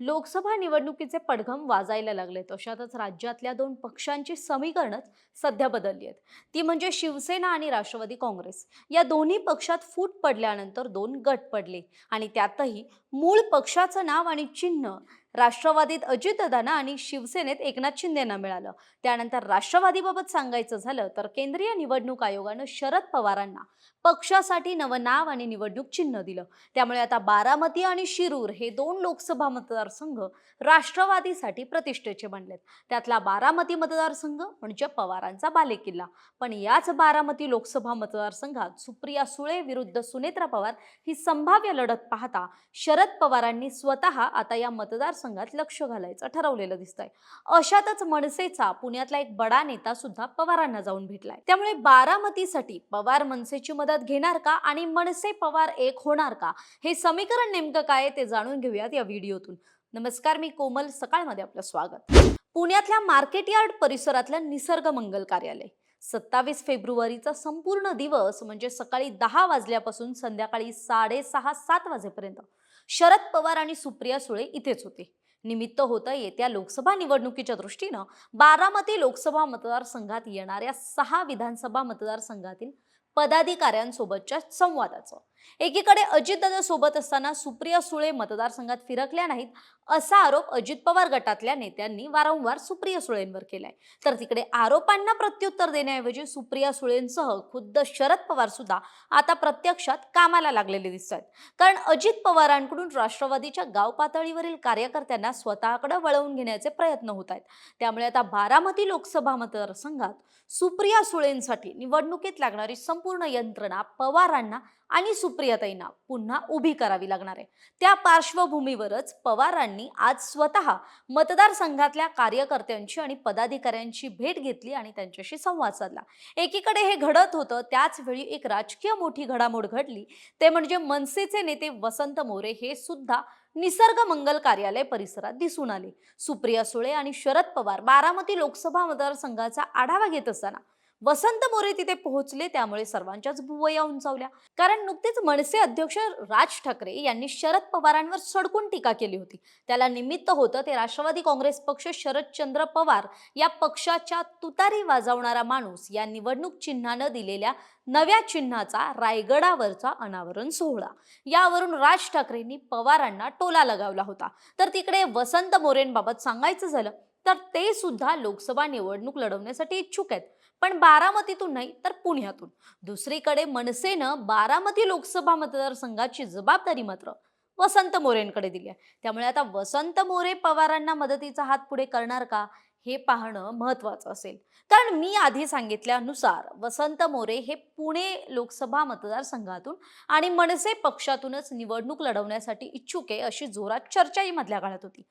लोकसभा निवडणुकीचे पडघम वाजायला लागले तशातच राज्यातल्या दोन पक्षांची समीकरणच सध्या बदलली आहेत. ती म्हणजे शिवसेना आणि राष्ट्रवादी काँग्रेस. या दोन्ही पक्षात फूट पडल्यानंतर दोन गट पडले. आणि त्यातही मूळ पक्षाचं नाव आणि चिन्ह राष्ट्रवादीत अजितदादा आणि शिवसेनेत एकनाथ शिंदेना मिळालं. त्यानंतर राष्ट्रवादीबाबत सांगायचं झालं तर केंद्रीय निवडणूक आयोगानं शरद पवारांना पक्षासाठी नवं नाव आणि निवडणूक चिन्ह दिलं. त्यामुळे आता बारामती आणि शिरूर हे दोन लोकसभा मतदारसंघ राष्ट्रवादीसाठी प्रतिष्ठेचे बनलेत. त्यातला बारामती मतदारसंघ म्हणजे पवारांचा बालेकिल्ला. पण याच बारामती लोकसभा मतदारसंघात सुप्रिया सुळे विरुद्ध सुनेत्रा पवार ही संभाव्य लढत पाहता शरद पवारांनी स्वतः आता या मतदारसंघ मतदारसंघात लक्ष घालायचं ठरवलेलं दिसतंय. अशातच मनसेचा पुण्यातला एक बडा नेता सुद्धा पवारांना जाऊन भेटलाय. त्यामुळे बारामतीसाठी पवार मनसेची मदत घेणार का आणि मनसे पवार एक होणार का? हे समीकरण नेमकं काय ते जाणून घेऊयात या व्हिडिओतून. नमस्कार मी कोमल. सकाळमध्ये आपलं स्वागत. पुण्यातल्या मार्केट यार्ड परिसरातलं निसर्ग मंगल कार्यालय. सत्तावीस फेब्रुवारीचा संपूर्ण दिवस म्हणजे सकाळी दहा वाजल्यापासून संध्याकाळी साडेसहा सात वाजेपर्यंत. शरद पवार आणि सुप्रिया सुळे इथेच होते. निमित्त होतं येत्या लोकसभा निवडणुकीच्या दृष्टीनं बारामती लोकसभा मतदारसंघात येणाऱ्या सहा विधानसभा मतदारसंघातील पदाधिकाऱ्यांसोबतच्या संवादाचं. एकीकडे अजितदादा सोबत असताना सुप्रिया सुळे मतदारसंघात फिरकल्या नाहीत असा आरोप अजित पवार गटातल्या नेत्यांनी वारंवार सुप्रिया सुळेंवर केलाय. तर तिकडे आरोपांना प्रत्युत्तर देण्याऐवजी सुप्रिया सुळेंसह खुद्द शरद पवार सुद्धा आता प्रत्यक्षात कामाला लागलेले दिसत आहेत कारण अजित पवारांकडून राष्ट्रवादीच्या गाव पातळीवरील कार्यकर्त्यांना स्वतःकडे वळवून घेण्याचे प्रयत्न होत आहेत त्यामुळे आता बारामती लोकसभा मतदारसंघात सुप्रिया सुळेंसाठी निवडणुकीत लागणारी संपूर्ण यंत्रणा पवारांना आणि सुप्रियाताईंना पुन्हा उभी करावी लागणार आहे. त्या पार्श्वभूमीवरच पवारांनी आज स्वतः मतदारसंघातल्या कार्यकर्त्यांची आणि पदाधिकाऱ्यांची भेट घेतली आणि त्यांच्याशी संवाद साधला. एकीकडे हे घडत होतं त्याच वेळी एक राजकीय मोठी घडामोड घडली. ते म्हणजे मनसेचे नेते वसंत मोरे हे सुद्धा निसर्ग मंगल कार्यालय परिसरात दिसून आले. सुप्रिया सुळे आणि शरद पवार बारामती लोकसभा मतदारसंघाचा आढावा घेत असताना वसंत मोरे तिथे पोहोचले त्यामुळे सर्वांच्याच भुवया उंचावल्या. कारण नुकतेच मनसे अध्यक्ष राज ठाकरे यांनी शरद पवारांवर सडकून टीका केली होती. त्याला निमित्त होतं ते राष्ट्रवादी काँग्रेस पक्ष शरदचंद्र पवार या पक्षाच्या तुतारी वाजवणारा माणूस या निवडणूक चिन्हानं दिलेल्या नव्या चिन्हाचा रायगडावरचा अनावरण सोहळा. यावरून राज ठाकरेंनी पवारांना टोला लगावला होता. तर तिकडे वसंत मोरेंबाबत सांगायचं झालं तर ते सुद्धा लोकसभा निवडणूक लढवण्यासाठी इच्छुक आहेत. पण बारामतीतून नाही तर पुण्यातून. दुसरीकडे मनसेनं बारामती लोकसभा मतदारसंघाची जबाबदारी मात्र वसंत मोरेंकडे दिली आहे. त्यामुळे आता वसंत मोरे पवारांना मदतीचा हात पुढे करणार का हे पाहणं महत्वाचं असेल. कारण मी आधी सांगितल्यानुसार वसंत मोरे हे पुणे लोकसभा मतदारसंघातून आणि मनसे पक्षातूनच निवडणूक लढवण्यासाठी इच्छुक आहे अशी जोरात चर्चाही मधल्या काळात होती.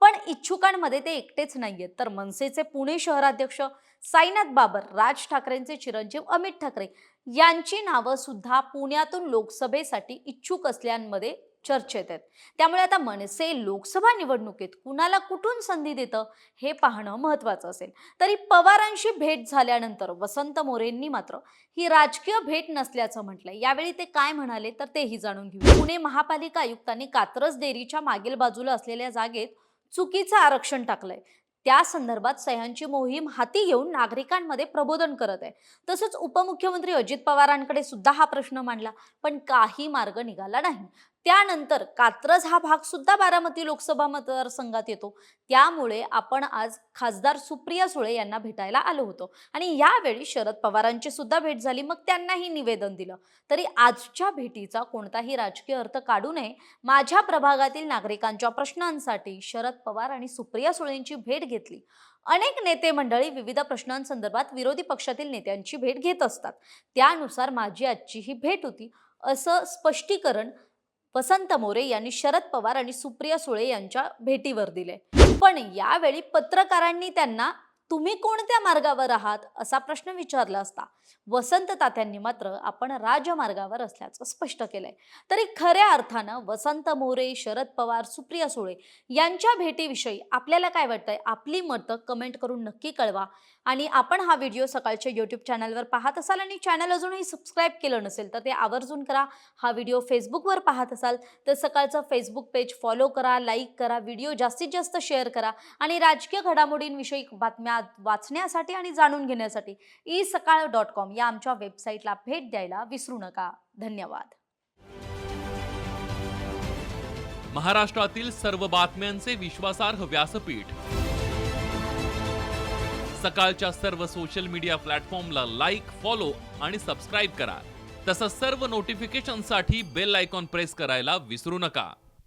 पण इच्छुकांमध्ये ते एकटेच नाहीयेत. तर मनसेचे पुणे शहराध्यक्ष साईनाथ बाबर राज ठाकरेंचे चिरंजीव अमित ठाकरे यांची नावं सुद्धा पुण्यातून लोकसभेसाठी इच्छुक असल्यांमध्ये चर्चेत आहेत. त्यामुळे आता मनसे लोकसभा निवडणुकीत कुणाला कुठून संधी देतं हे पाहणं महत्वाचं असेल. तरी पवारांशी भेट झाल्यानंतर वसंत मोरेंनी मात्र ही राजकीय भेट नसल्याचं म्हटलंय. यावेळी ते काय म्हणाले तर तेही जाणून घेऊ पुणे महापालिका आयुक्तांनी कात्रज डेअरीच्या मागील बाजूला असलेल्या जागेत चुकीचं आरक्षण टाकलंय. त्या संदर्भात सह्यांची मोहीम हाती घेऊन नागरिकांमध्ये प्रबोधन करत आहे. तसंच उपमुख्यमंत्री अजित पवारांकडे सुद्धा हा प्रश्न मांडला पण काही मार्ग निघाला नाही. त्यानंतर कात्रज हा भाग सुद्धा बारामती लोकसभा मतदारसंघात येतो. त्यामुळे आपण आज खासदार सुप्रिया सुळे यांना भेटायला आलो होतो. आणि यावेळी शरद पवारांची सुद्धा भेट झाली. मग त्यांनाही निवेदन दिलं. तरी आजच्या भेटीचा कोणताही राजकीय अर्थ काढू नये. माझ्या प्रभागातील नागरिकांच्या प्रश्नांसाठी शरद पवार आणि सुप्रिया सुळेंची भेट घेतली. अनेक नेते मंडळी विविध प्रश्नांसंदर्भात विरोधी पक्षातील नेत्यांची भेट घेत असतात. त्यानुसार माझी आजची ही भेट होती. असं स्पष्टीकरण वसंत मोरे यांनी शरद पवार आणि सुप्रिया सुळे यांच्या भेटीवर दिले. पण यावेळी पत्रकारांनी त्यांना तुम्ही कोणत्या मार्गावर आहात असा प्रश्न विचारला असता. वसंत तात्यांनी मात्र आपण राजमार्गावर असल्याचं स्पष्ट केलंय. तरी खऱ्या अर्थानं वसंत मोरे शरद पवार सुप्रिया सुळे यांच्या भेटीविषयी आपल्याला काय वाटतंय? आपली मतं कमेंट करून नक्की कळवा. आणि आपण हा व्हिडिओ सकाळच्या यूट्यूब चॅनलवर पाहत असाल आणि चॅनल अजूनही सबस्क्राईब केलं नसेल तर ते आवर्जून करा. हा व्हिडिओ फेसबुकवर पाहत असाल तर सकाळचं फेसबुक पेज फॉलो करा लाईक करा व्हिडिओ जास्तीत जास्त शेअर करा. आणि राजकीय घडामोडींविषयी बातम्या बातम्या वाचण्यासाठी आणि जाणून घेण्यासाठी ई सकाळ डॉट कॉम या आमच्या वेबसाईटला भेट द्यायला विसरू नका. धन्यवाद. महाराष्ट्रातील सर्व बातम्यांचे विश्वासार्ह व्यासपीठ. सकाळच्या सर्व सोशल मीडिया प्लॅटफॉर्मला लाईक फॉलो आणि सबस्क्राईब करा. तसंच सर्व नोटिफिकेशनसाठी बेल आयकॉन प्रेस करायला विसरू नका.